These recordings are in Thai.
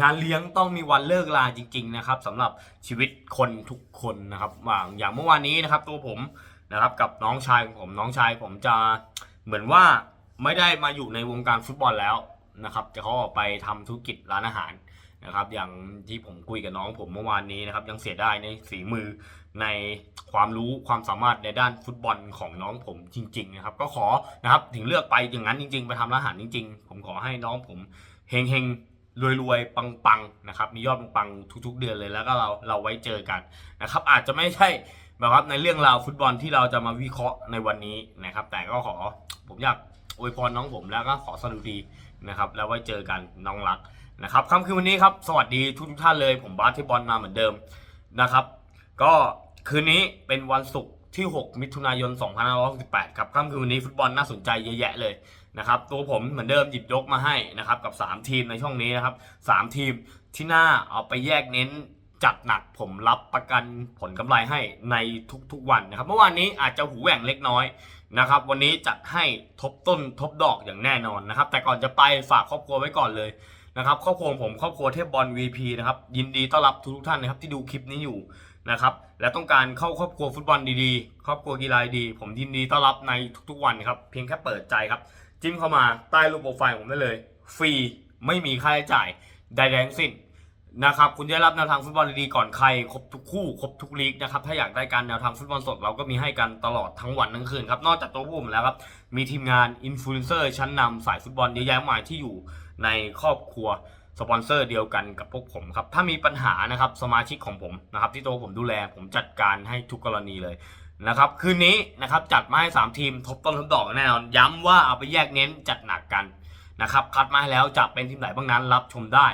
งานเลี้ยงต้องมีวันเลิกลาจริง ๆ นะครับสำหรับชีวิตคนทุกคนนะครับอย่างอย่างเมื่อวานนี้นะครับตัวผมนะครับกับน้องชายของผมน้องชายผมจะเหมือนว่าไม่ได้มาอยู่ในวงการฟุตบอลแล้วนะครับจะเขาออกไปทำธุรกิจร้านอาหารนะครับ อย่างที่ผมคุยกับน้องผมเมื่อวานนี้นะครับ ยังเสียดายในฝีมือในความรู้ความสามารถในด้านฟุตบอลของน้องผมจริง ๆ นะครับ ก็ขอนะครับถึงเลือกไปอย่างนั้นจริง ๆ ไปทำร้านอาหารจริง ๆ ผมขอให้น้องผมเฮงเฮงๆ รวยๆ ปังๆ นะครับ มียอดปังๆ ทุก ๆ เดือนเลย แล้วก็เราเราไว้เจอกันนะครับ อาจจะไม่ใช่แบบว่าในเรื่องราวฟุตบอลที่เราจะมาวิเคราะห์ในวันนี้นะครับ แต่ก็ขอผมอยากอวยพรน้องผมแล้วก็ขอสรุดีนะครับ แล้วไว้เจอกันน้องรักนะครับค่ำคืนวันนี้ครับสวัสดีทุกท่านเลยผมบาสที่บอลมาเหมือนเดิมนะครับ ก็คืนนี้เป็นวันศุกร์ที่ 6 มิถุนายน 2568 ครับค่ำคืนวันนี้ฟุตบอลน่าสนใจเยอะแยะเลย นะครับตัวผมเหมือนเดิมหยิบยกมาให้นะครับกับ 3 ทีมในช่องนี้นะครับ 3 ทีมที่น่าเอาไปแยกเน้นจัดหนักผมรับประกันผลกำไรให้ในทุกๆวันนะครับ เมื่อวานนี้อาจจะหูแหว่งเล็กน้อยนะครับ วันนี้จัดให้ทบต้นทบดอกอย่างแน่นอนนะครับ แต่ก่อนจะไปฝากครอบครัวไว้ก่อนเลยนะครับครอบครัวผมครอบครัวเทพบอล VP นะครับยินดีต้อนรับทุกๆท่านนะครับที่ดูคลิปนี้อยู่นะครับและต้องการเข้าครอบครัวฟุตบอลดีๆ ครอบครัวกีฬาดี ผมยินดีต้อนรับในทุกๆวันครับเพียงแค่เปิดใจครับ จิ้มเข้ามาใต้รูปโปรไฟล์ผมได้เลย ฟรีไม่มีค่าใช้จ่ายใดๆทั้งสิ้นนะครับคุณจะรับแนวทางฟุตบอลดีๆก่อนใครครบทุกคู่ครบทุกลีกนะครับถ้าอยากได้การแนวทางฟุตบอลสดเราก็มีให้กันตลอดทั้งวันทั้งคืนครับนอกจากตัวผมแล้วครับมีทีมงานอินฟลูเอนเซอร์ชั้นนำสายฟุตบอลเยอะแยะมากมายที่อยู่ในครอบครัวสปอนเซอร์เดียวกันกับพวกผมครับถ้ามีปัญหานะครับสมาชิกของผมนะครับที่ตัวผมดูแลผมจัดการให้ทุกกรณีเลย นะครับคืนนี้นะครับจัดมาให้ 3 ทีมทบต้นทบดอกแน่นอนย้ำว่าเอาไปแยกเน้นจัดหนักกันนะครับคัดมาให้แล้วจะเป็นทีมไหนบ้างนั้นรับชมได้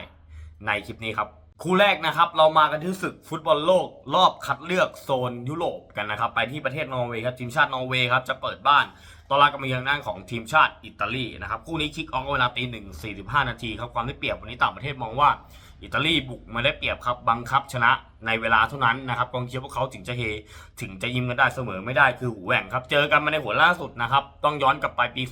ในคลิปนี้ครับคู่แรกนะครับเรามากันที่ศึกฟุตบอลโลกรอบคัดเลือกโซนยุโรปกันนะครับไปที่ประเทศนอร์เวย์ครับทีมชาตินอร์เวย์ครับจะเปิดบ้านต้อนรับกับมาเยือนด้านของทีมชาติอิตาลีนะครับคู่นี้คิกออฟเวลาตีหนึ่งสี่สิบห้านาทีครับความได้เปรียบวันนี้ต่างประเทศมองว่าอิตาลีบุกมาได้เปรียบครับบังคับชนะ ในเวลาเท่านั้นนะครับกองเชียร์พวกเขาถึงจะเฮถึงจะยิ้มกันได้เสมอไม่ได้คือหูแหว่งครับ เจอกันมาในหัวล่าสุดนะครับต้องย้อนกลับไปปี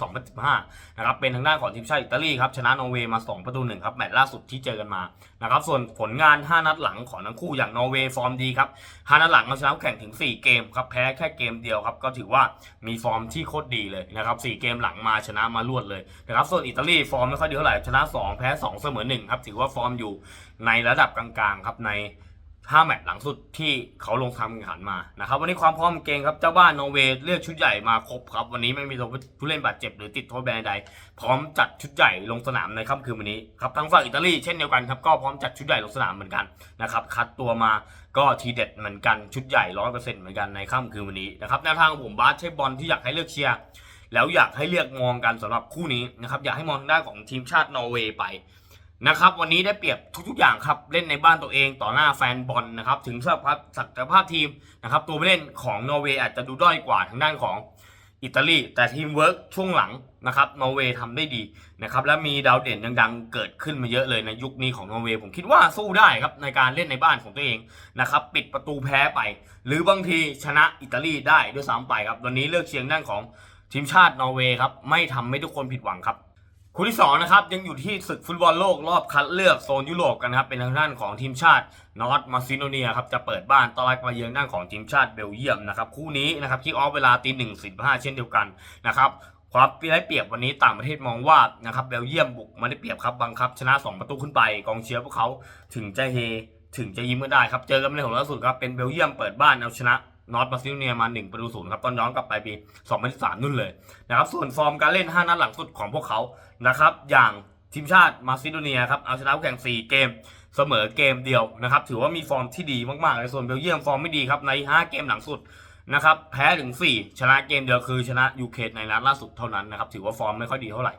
2015 นะครับเป็นทางด้านของทีมชาติอิตาลีครับชนะนอร์เวย์มา 2 ประตูหนึ่งครับแมตช์ล่าสุดที่เจอกันมานะครับส่วนผลงาน 5 นัดหลังของทั้งคู่อย่างนอร์เวย์ฟอร์มดีครับ5นัดหลังเอาชนะแข่งถึง 4 เกมครับแพ้แค่เกมเดียวครับก็ถือว่ามีฟอร์มที่โคตรดีเลยนะครับ4เกมหลังมาชนะมารวดเลยนะครับส่วนอิตาลีฟอร์มไม่ค่อยดีเท่าไหร่ชนะ 2 แพ้ 2 เสมอ1ครับถือว่าฟอร์มอยู่ในระดับกลางๆครับใน ห้าแมตช์หลังสุดที่เขาลงทำแข่งขันมานะครับวันนี้ความพร้อมเกมครับเจ้าบ้านนอร์เวย์เลือกชุดใหญ่มาครบครับ วันนี้ไม่มีตัวผู้เล่นบาดเจ็บหรือติดโทษแบนใด พร้อมจัดชุดใหญ่ลงสนามในค่ำคืนวันนี้ครับทางฝั่งอิตาลีเช่นเดียวกันครับก็พร้อมจัดชุดใหญ่ลงสนามเหมือนกันนะครับคัดตัวมาก็ทีเด็ดเหมือนกันชุดใหญ่ร้อยเปอร์เซ็นต์เหมือนกันในค่ำคืนวันนี้นะครับแนวทางของผมบาสใช่บอลที่อยากให้เลือกเชียร์แล้วอยากให้เลือกมองกันสำหรับคู่นี้นะครับอยากให้มองทางด้านของทีมชาตินอร์เวย์ไป นะครับวันนี้ได้เปรียบทุกๆอย่างครับเล่นในบ้านตัวเองต่อหน้าแฟนบอลนะครับถึงสภาพศักยภาพทีมนะครับตัวผู้เล่นของนอร์เวย์อาจจะดูด้อยกว่าทางด้านของอิตาลีแต่ทีมเวิร์กช่วงหลังนะครับนอร์เวย์ทำได้ดีนะครับและมีดาวเด่นดังๆ เกิดขึ้นมาเยอะเลยในยุคนี้ของนอร์เวย์ผมคิดว่าสู้ได้ครับในการเล่นในบ้านของตัวเองนะครับปิดประตูแพ้ไป หรือบางทีชนะอิตาลีได้ด้วยซ้ำไปครับวันนี้เลือกเชียงด้านของทีมชาตินอร์เวย์ครับไม่ทำให้ทุกคนผิดหวังครับ คู่ที่2นะครับยังอยู่ที่ศึกฟุตบอลโลกรอบคัดเลือกโซนยุโรปกันนะครับเป็นทางด้านของทีมชาตินอร์ทมาซิโนเนียครับจะเปิดบ้านต้อนรับมาเยือนด้านของทีมชาติเบลเยียมนะครับคู่นี้นะครับคิกออฟเวลาตีหนึ่งสิบห้าเช่นเดียวกันนะครับความได้เปรียบวันนี้ต่างประเทศมองว่านะครับเบลเยียมบุกมาได้เปรียบครับบังคับ ชนะ 2 ประตูขึ้นไปกองเชียร์พวกเขาถึงจะเฮ ถึงจะยิ้มก็ได้ครับเจอกันในหนล่าสุดครับเป็นเบลเยียมเปิดบ้านเอาชนะ นอตมาซิโนเนียมา1ประตูศูนย์ครับตอนย้อนกลับไปปี 2013นู่นเลยนะครับส่วนฟอร์มการเล่น 5 นัดหลังสุดของพวกเขานะครับอย่างทีมชาติมาซิโดเนียครับเอาชนะแข่ง 4 เกมเสมอเกมเดียวนะครับถือว่ามีฟอร์มที่ดีมากๆเลยส่วนเบลเยียมฟอร์มไม่ดีครับใน 5 เกมหลังสุดนะครับแพ้ถึง 4 ชนะเกมเดียวคือชนะยูเครนในนัดล่าสุดเท่านั้นนะครับถือว่าฟอร์มไม่ค่อยดีเท่าไหร่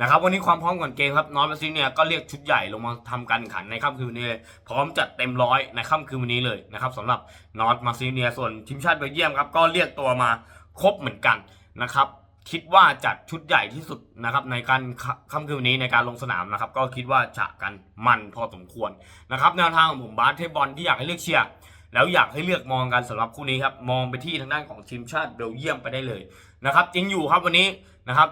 นะครับวันนี้ความพร้อมก่อนเกมครับนอตมาซิโดเนียก็เรียกชุดใหญ่ลงมาทำการแข่งขันในค่ำคืนวันนี้เลยพร้อมจัดเต็มร้อยในค่ำคืนวันนี้เลยนะครับสำหรับนอตมาซิโดเนียส่วนทีมชาติเบลเยียมครับก็เรียกตัวมาครบเหมือนกันนะครับคิดว่าจัดชุดใหญ่ที่สุดนะครับในการค่ำคืนวันนี้ในการลงสนามนะครับก็คิดว่าจะกันมันพอสมควรนะครับแนวทางของผมบาสเทบอลที่อยากให้เลือกเชียร์แล้วอยากให้เลือกมองกันสำหรับคู่นี้ครับมองไปที่ทางด้านของทีมชาติเบลเยียมไปได้เลยนะครับจริงอยู่ครับวันนี้นะครับ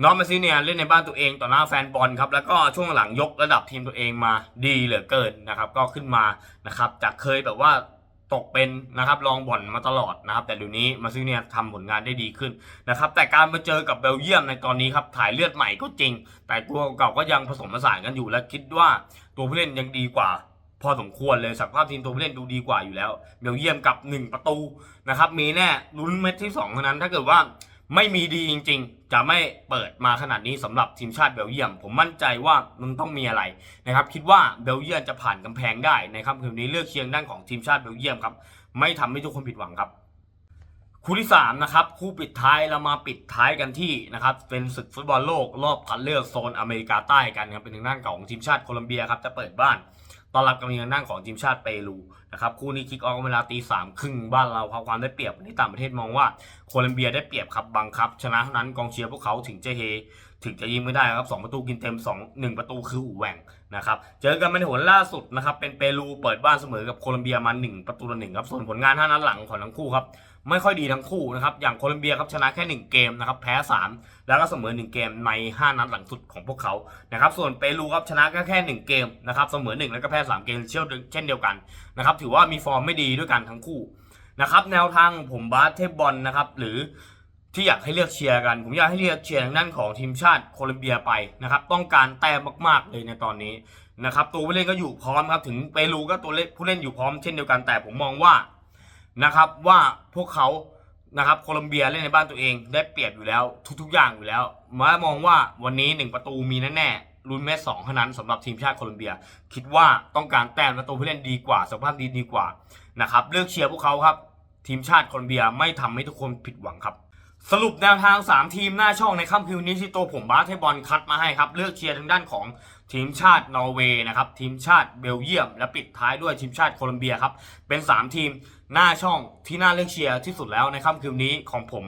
น้องมาซิเนียเล่นในบ้านตัวเองต่อหน้าแฟนบอลครับแล้วก็ช่วงหลังยกระดับทีมตัวเองมาดีเหลือเกินนะครับ ก็ขึ้นมานะครับจากเคยแบบว่าตกเป็นนะครับรองบ่อนมาตลอดนะครับ แต่เดี๋ยวนี้มาซิเนียทำผลงานได้ดีขึ้นนะครับ แต่การมาเจอกับเบลเยียมในตอนนี้ครับถ่ายเลือดใหม่ก็จริง แต่ตัวเก่าก็ยังผสมผสานกันอยู่และคิดว่าตัวผู้เล่นยังดีกว่าพอสมควรเลยศักภาพทีมตัวผู้เล่นดูดีกว่าอยู่แล้วเบลเยียมกับ 1 ประตูนะครับมีแน่ลุ้นเม็ดที่2เท่านั้นถ้าเกิดว่า ไม่มีดีจริง ๆ จะไม่เปิดมาขนาดนี้สำหรับทีมชาติเบลเยียม ผมมั่นใจว่ามันต้องมีอะไรนะครับ คิดว่าเบลเยียมจะผ่านกำแพงได้ในค่ำคืนนี้เลือกเคียงด้านของทีมชาติเบลเยียมครับ ไม่ทำให้ทุกคนผิดหวังครับคู่ที่3นะครับคู่ปิดท้ายเรามาปิดท้ายกันที่นะครับเป็นศึกฟุตบอลโลกรอบคัดเลือกโซนอเมริกาใต้กันครับเป็นทางด้านของทีมชาติโคลัมเบียครับจะเปิดบ้าน ต้อนรับกับทางนั่งของทีมชาติเปรูนะครับคู่นี้คิกออฟเวลาตีสามครึ่งบ้านเราความได้เปรียบวันนี้ต่างประเทศมองว่าโคลัมเบียได้เปรียบครับบังคับ ชนะเท่านั้นกองเชียร์พวกเขาถึงจะเฮ ถึงจะยิงไม่ได้ครับสองประตูกินเต็มสองหนึ่งประตูคืออู่แหว่ง นะครับเจอกันเป็นผลล่าสุดนะครับเป็นเปรูเปิดบ้านเสมอกับโคลัมเบียมา 1 ประตูต่อหนึ่งครับส่วนผลงานห้านัดหลังของทั้งคู่ครับไม่ค่อยดีทั้งคู่นะครับอย่างโคลัมเบียครับชนะแค่ 1 เกมนะครับแพ้ 3 แล้วก็เสมอ 1 เกมใน 5 นัดหลังสุดของพวกเขานะครับส่วนเปรูครับชนะก็แค่ 1 เกมนะครับเสมอ 1 แล้วก็แพ้ 3 เกมเช่นเช่นเดียวกันนะครับถือว่ามีฟอร์มไม่ดีด้วยกันทั้งคู่นะครับแนวทางผมบาสเทบอลนะครับหรือ ที่อยากให้เลือกเชียร์กัน ผมอยากให้เลือกเชียร์ทางด้านของทีมชาติโคลอมเบียไปนะครับ ต้องการแต้มมากๆเลยในตอนนี้นะครับ ตัวผู้เล่นก็อยู่พร้อมครับ ถึงเปรูก็ตัวเล่นผู้เล่นอยู่พร้อมเช่นเดียวกัน แต่ผมมองว่านะครับว่าพวกเขานะครับโคลอมเบียเล่นในบ้านตัวเองได้เปรียบอยู่แล้วทุกๆอย่างอยู่แล้วมามองว่าวันนี้หนึ่งประตูมีแน่ๆลุ้นแม่สองเท่านั้นสำหรับทีมชาติโคลอมเบีย คิดว่าต้องการแต้มและตัวผู้เล่นดีกว่าสภาพดีดีกว่านะครับเลือกเชียร์พวกเขาครับ ทีมชาติโคลอมเบียไม่ทำให้ทุกคนผิดหวังครับ สรุปแนวทาง 3 ทีมหน้าช่องในค่ำคืนนี้ที่ตัวผมบาสเทบอลคัดมาให้ครับ เลือกเชียร์ทางด้านของทีมชาตินอร์เวย์นะครับทีมชาติเบลเยียม และปิดท้ายด้วยทีมชาติโคลอมเบียครับเป็น 3 ทีมหน้าช่องที่น่าเลือกเชียร์ที่สุดแล้วในค่ำคืนนี้ของผม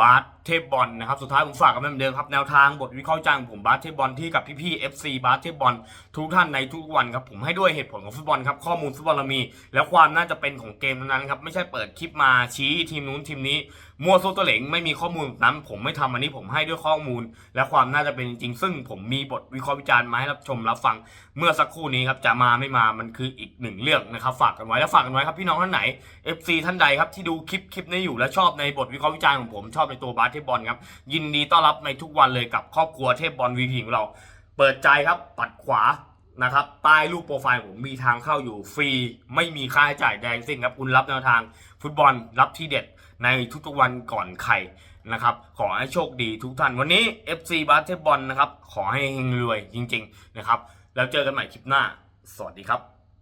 บาสเทพบอลนะครับสุดท้ายผมฝากกันเหมือนเดิมครับแนวทางบทวิเคราะห์วิจังผมบาสเทพบอลที่กับพี่ๆ FC บาสเทพบอลทุกท่านในทุกวันครับผมให้ด้วยเหตุผลของฟุตบอลครับข้อมูลฟุตบอลเรามี แล้วความน่าจะเป็นของเกมนั้นครับไม่ใช่เปิดคลิปมาชี้ทีมนู้นทีมนี้มั่วโซตัวเหลงไม่มีข้อมูลนั้นผมไม่ทำอันนี้ผมให้ด้วยข้อมูล และความน่าจะเป็นจริงๆซึ่งผมมีบทวิเคราะห์วิจารณ์มาให้รับชมรับฟัง เมื่อสักครู่นี้ครับจะมาไม่มามันคืออีกหนึ่งเรื่องนะครับฝากกันไว้แล้วฝากกันไว้ครับพี่น้องท่านไหน FC ท่านใดครับที่ดูคลิปคลิปนี้อยู่และชอบในบทวิเคราะห์วิจารณ์ของผมชอบในตัวบาสเทบอลครับ ยินดีต้อนรับในทุกวันเลยกับครอบครัวเทพบอลวีพีของเรา เปิดใจครับปัดขวานะครับใต้รูปโปรไฟล์ผมมีทางเข้าอยู่ฟรี ไม่มีค่าใช้จ่ายใดทั้งสิ้นครับคุณรับแนวทางฟุตบอลรับที่เด็ดในทุกๆวันก่อนใครนะครับขอให้โชคดีทุกท่าน วันนี้ FC บาสเทบอลนะครับ ขอให้เฮงรวยจริง ๆ นะครับ แล้วเจอกันใหม่คลิปหน้า สวัสดีครับ